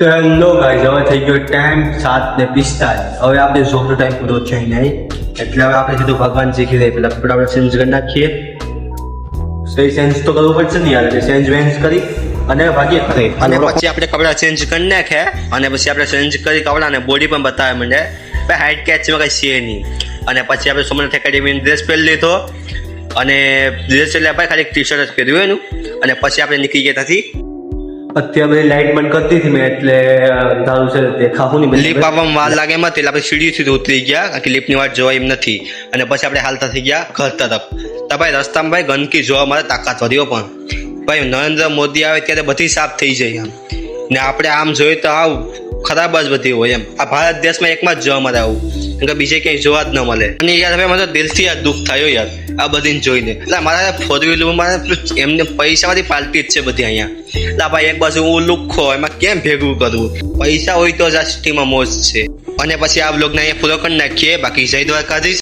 તો hello guys હવે થઈ ગયો ટાઈમ સાત ને પિસ્તાલીસ. હવે આપણે ઝોપનો ટાઈમ પૂરો છે નહીં એટલે હવે આપણે સીધું ભગવાન શીખી દઈએ. પેલા પેલા આપણે સેન્સ કરી નાખીએ. સહી સેન્સ તો કરવું પડશે ને યાર સેન્સ વેન્સ કરી અને ભાગીએ. ખરે અને પછી આપણે કપડા ચેન્જ કરી નાખ્યા અને પછી આપણે ચેન્જ કરી કપડા અને બોડી પણ બતાવે મને. ભાઈ હાઈટ કેચમાં કઈ છે નહીં. અને પછી આપણે સોમનાથ એકેડેમી ડ્રેસ પહેરી લીધો. અને ડ્રેસ એટલે ભાઈ ખાલી ટી શર્ટ જ પહેર્યું એનું. અને પછી આપણે નીકળી ગયા ત્યાંથી. અત્યારે બધી લાઈટ બંધ કરતી હતી મેં એટલે અંધારું છે દેખાવું નહીં. લીપ આવવામાં વાર લાગે એમાં એટલે આપણે સીડીથી ઉતરી ગયા કે લીપની વાત જોવા એમ નથી. અને પછી આપણે હાલતા થઈ ગયા ઘર તરફ તો ભાઈ, રસ્તામાં ભાઈ ગંદકી જોવા મારે તાકાત વધ્યો પણ. ભાઈ, નરેન્દ્ર મોદી આવે ત્યારે બધી સાફ થઈ જાય આમ ને આપણે આમ જોઈએ તો આવ ખરાબ જ બધી હોય એમ. આ ભારત દેશમાં એકમાં જ જોવા મળે આવું. કે બીજે ક્યાંય જોવા જ ન મળે. અને યાર, હવે મને દિલથી આ દુઃખ થયો યાર, આ બધીને જોઈને. એટલે મારા ફોર વ્હીલરમાં એમને પૈસામાંથી પાલટી જ છે બધી અહીંયા. એટલે ભાઈ, એક બાજુ હું લુખો, એમાં કેમ ભેગું કરવું પૈસા હોય તો જ આ સિટીમાં મોજ છે. અને પછી આ બ્લોગને અહીંયા પૂરો કરી નાખીએ, બાકી જય દ્વારકાધીશ.